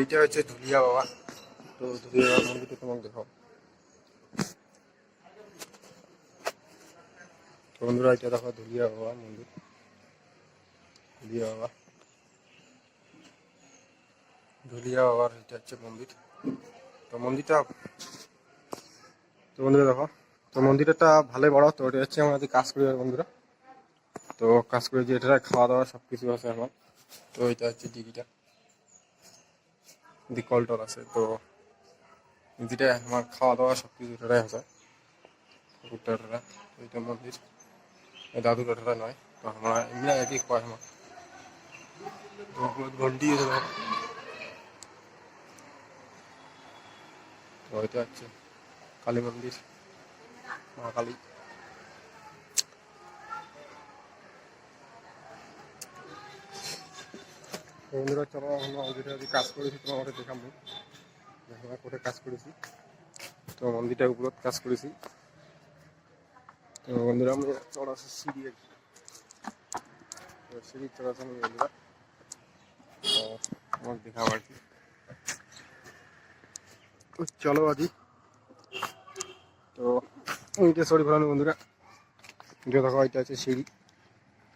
এইটা হচ্ছে ধুলিয়া বাবা। তো ধুলিয়া বাবার মন্দিরটা তোমাকে দেখাও। বন্ধুরা এটা দেখো ধুলিয়া বাবা মন্দির। ধুলিয়া বাবা। ধুলিয়া বাবার এটা হচ্ছে মন্দির। তো মন্দিরটা তো বন্ধুরা দেখো, তো মন্দিরটা ভালোই বড়, তো এটা হচ্ছে আমাদের কাজ করি বন্ধুরা। তো কাজ করে যে এটা খাওয়া দাওয়া সব কিছু আছে আমার তো এটা হচ্ছে ডিগিটা। দি কলটল আছে, তো যেটা আমার খাওয়া দাওয়া সব কিছু এটাই আছে ঠাকুরটা এটা এইটা মন্দির। দাদুর এটা নয়, তো আমরা এমনি একই আমার ঘন্টি তো এটা হচ্ছে কালী মন্দির মা কালী বন্ধুরা চলো আমরা যেটা কাজ করেছি তোমার দেখাবো আমরা কোথায় কাজ করেছি তো মন্দিরটার উপর কাজ করেছি তো বন্ধুরা আমরা চড়া সিঁড়ি আর সিঁড়ি আমি বন্ধুরা তো আমাকে দেখাবো আর কি চলো আজি। তো ওইটা সরি ফেলানো বন্ধুরা এটা দেখো এটা আছে সিঁড়ি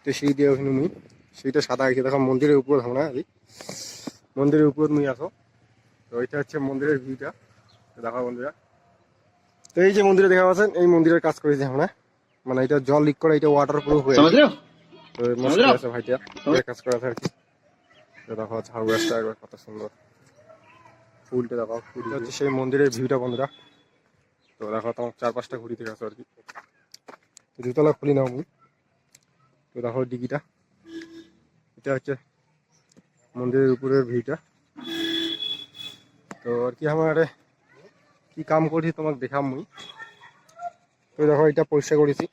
তো সিঁড়ি দিয়ে ওখানে মুই। সিঁড়িটা সাদা আছে দেখো মন্দিরের উপর আমরা আছি মন্দিরের উপর নিয়ে আসো। তো এটা হচ্ছে মন্দিরের ভিউটা। দেখা বন্ধুরা। তো এই যে মন্দিরে দেখা পাচ্ছেন এই মন্দিরের কাজ করেছি আমরা। মানে এটা জল লিক করে এটা ওয়াটার প্রুফ হয়ে গেছে ভাইটা। কাজ করা থাকে দেখো ঝাড়ু গাছটা একবার কত সুন্দর। ফুলটা দেখো ফুলটা হচ্ছে সেই মন্দিরের ভিউটা বন্ধুরা। তো দেখো তোমার চার পাঁচটা ঘুরি থেকে আর কি। দুতলা খুলি নাও আমি। তো দেখো ডিগিটা। এটা হচ্ছে মন্দিরের উপরের ভিউটা তো আর কি আমার, কি কাম করছি তোমাকে দেখাম মুই তো দেখো এটা পরিষ্কার করেছি।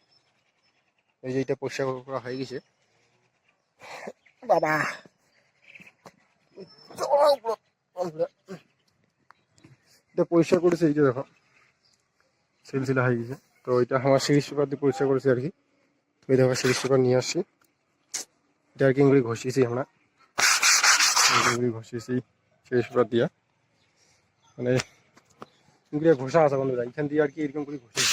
এই যে এটা পরিষ্কার করা হয়ে গেছে। বাবা! এটা পরিষ্কার করেছে, এই যে দেখো। সিলসিলা হয়ে গেছে। তো এটা আমার সিরিজ পেপার দিয়ে পরিষ্কার করেছি আর কি। তো এই দেখো, সিরিজ পেপার নিয়ে আসছি। এটা আর কি ঘষিয়েছি আমরা। ঘষিয়েছি সিরিজ পেপার দিয়া। মানে ইংরি ঘষা আছে বন্ধুরা এখান দিয়ে আর কি এরকম করে এরকম করে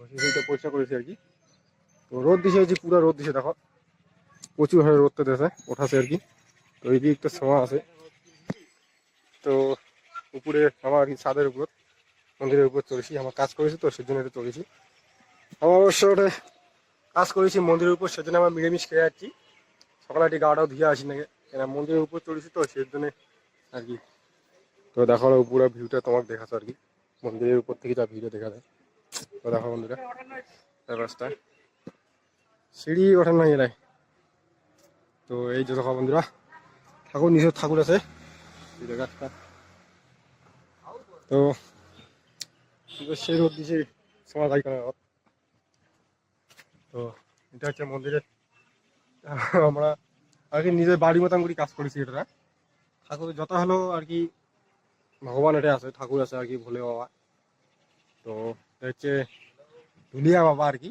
ঘষিয়েছি এটা পরিষ্কার করেছি আর কি। তো রোদ দিছে যে পুরো রোদ দিছে, দেখো। প্রচুর হারে রোদটা দিয়েছে ওঠাছে আর কি। তো এই একটা সময় আছে। তো উপরে আমার ছাদের উপর, মন্দিরের উপর চলেছি আমার কাজ করেছি তো, সেজন্য এটা চলেছি আমার অবশ্য ওটা কাজ করেছি মন্দিরের উপর, সেজন্য আমার মিলেমিশ খেয়ে যাচ্ছি। সকালে একটি গাটাও ধুয়ে আসি নাকি। কেন মন্দিরের উপর চলেছি তো, সেজন্য আর কি। তো দেখো পুরো ভিউটা তোমাকে দেখাচ্ছে আর কি। মন্দিরের উপর থেকে যা ভিউটা দেখা যায়। তো দেখো বন্ধুরা, রাস্তা। সিঁড়ি ওঠেন না এলাই তো এই যে দেখো বন্ধুরা, ঠাকুর নিচে ঠাকুর আছে। গাছটা তো সেই রোদ দিছে সময় যাই কেন তো এটা হচ্ছে মন্দিরের, আমরা আর কি নিজের বাড়ি মতন করে কাজ করেছি এটা। ঠাকুর যত হলো আর কি ভগবান এটা আছে, ঠাকুর আছে আর কি ভোলে বাবা। তো হচ্ছে ধুলিয়া বাবা আর কি।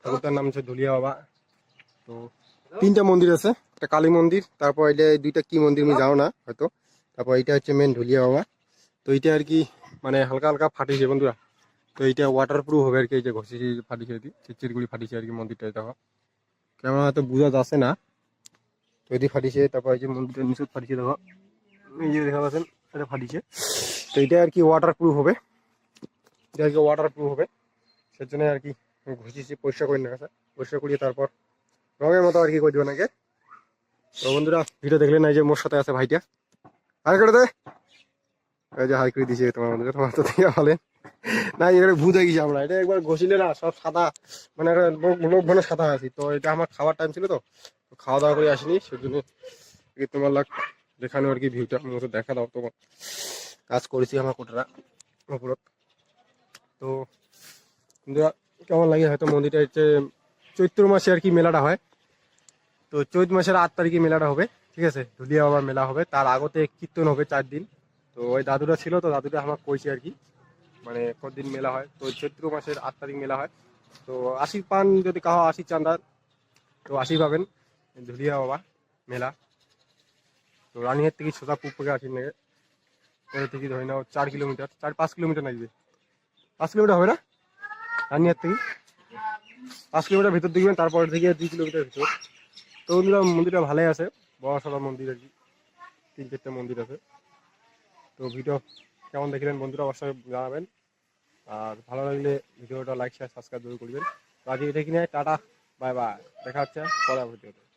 ঠাকুরটার নাম হচ্ছে ধুলিয়া বাবা। তো তিনটা মন্দির আছে, একটা কালী মন্দির, তারপর এটা দুইটা কি মন্দির আমি যাও না হয়তো। তারপর এটা হচ্ছে মেন ঢুলিয়া বাবা। তো এইটা আর কি মানে হালকা হালকা ফাটিছে বন্ধুরা। তো এইটা ওয়াটার প্রুফ হবে আর কি, এই যে ঘষি ফাটিছে আর কি চিরগুলি ফাটিছে আর কি মন্দিরটা দেখো। ক্যামেরা হয়তো বোঝা যাচ্ছে না। তো এটি ফাটিছে, তারপর এই যে মন্দিরটা নিচে ফাটিছে, দেখো। এই যে দেখা পাচ্ছেন, এটা ফাটিছে। তো এটা আর কি ওয়াটার প্রুফ হবে। এটা আর কি ওয়াটার প্রুফ হবে। সেজন্য আর কি ঘষিছি, পরিষ্কার করে নেওয়া পরিষ্কার করিয়ে তারপর রঙের মতো আর কি করে দেবো নাকি? তো বন্ধুরা, ভিডিও দেখলে না, এই যে মোর সাথে আছে ভাইটা। হাই করে দে। এই যে হাই করে দিয়েছে তোমার বন্ধুরা, তোমার তো থেকে বলেন না এখানে ভূত হয়ে গেছি আমরা। এটা একবার ঘষিলে না, সব সাদা মানে লোক- মানে সাদা আছি। তো এটা আমার খাওয়ার টাইম ছিল তো। খাওয়া দাওয়া করে আসিনি, সেজন্য তোমার লাগ দেখানো আর কি ভিউটা মতো দেখা দাও তোমার কাজ করেছি আমার কোটারা উপরত। তো কেমন লাগে হয়তো মন্দিরটা হচ্ছে চৈত্র মাসে আর কি মেলাটা হয়। তো চৈত মাসের আট তারিখে মেলাটা হবে, ঠিক আছে? ধুলিয়া বাবার মেলা হবে, তার আগতে কীর্তন হবে চার দিন। তো ওই দাদুরা ছিল, তো দাদুটা আমার কইছে আর কি মানে কতদিন মেলা হয়। তো চৈত্র মাসের আট তারিখ মেলা হয়। তো আশি পান যদি কাহো আশি চান্দার তো আশি পাবেন। ধুলিয়া বাবা, মেলা। তো রানিহাট থেকে সোজা পুপকে আসি নাকি এর থেকে ধরে নাও চার কিলোমিটার, চার পাঁচ কিলোমিটার লাগবে পাঁচ কিলোমিটার হবে না? রানিহাট থেকে। পাঁচ কিলোমিটার ভিতর দেখবেন তারপর থেকে দুই কিলোমিটার ভিতর। তো বন্ধুরা, মন্দিরটা ভালোই আছে। বড় সড়ো মন্দির আর কি। তিন চারটে মন্দির আছে। তো ভিডিও কেমন দেখলেন বন্ধুরা, অবশ্যই জানাবেন। আর ভালো লাগলে ভিডিওটা লাইক শেয়ার সাবস্ক্রাইব করবেন। তো আজকে এটা কিনে, টাটা, বাই বাই। দেখা হচ্ছে পরের ভিডিওতে।